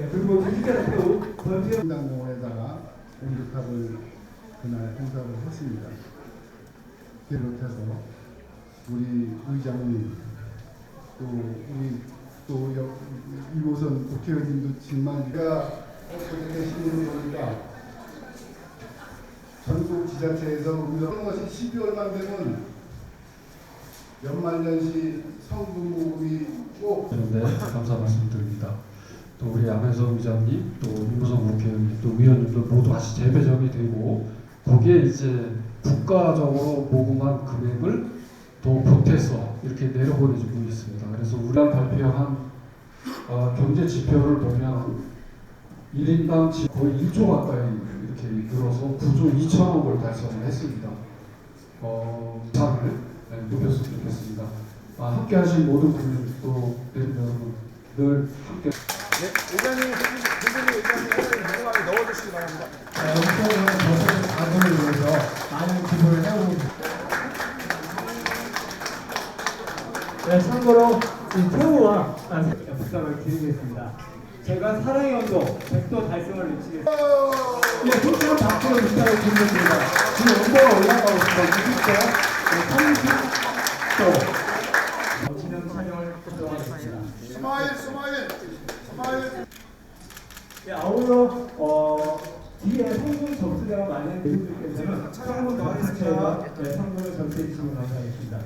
네, 그리고 실제로 변세 운동에다가 공격합을 그날 행사를 했습니다. 비롯해서 우리 의장님 또 우리 또 여- 이호선 국회의원님도 정말 제가 어떻게 시민을 보니까 전국 지자체에서 운영하는 것이 12월만 되면 연말연시 성금모금이 꼭 네, 감사 말씀드립니다. 또 우리 안혜성 의장님, 또 윤무성 국회의원님, 또 위원님도 모두 같이 재배정이 되고 거기에 이제 국가적으로 모금한 금액을 더 보태서 이렇게 내려보내주고 있습니다. 그래서 우리가 발표한 어, 경제 지표를 보면 1인당 지- 거의 1조 가까이 이렇게 늘어서 9조 2천억을 달성을 했습니다. 어, 상을 네, 높였으면 좋겠습니다. 아, 함께 하신 모든 분들 또 내린 여러분 늘 함께 네, 의장님, 대표님 의장님을 명함에 넣어주시기 바랍니다. 영 가정을 위해서 많은 기부를 해오고 있습니다. 네, 참고로 이 태우와 부탁을 드리겠습니다. 제가 사랑의 온도 100도 달성을 외치겠습니다. 네, 손으로 박수로 부탁을 드리겠습니다. 지금 온도가 올라가고 있습니다. 60도, 30도. 진행 촬영을 하도록 하겠습니다. 스마일, 스마일, 스마일. 네, 아울러 어, 뒤에 성분 접수대가 많은 분들께서는 성분 접수대와 네, 성분을 접수해 주시면 감사하겠습니다.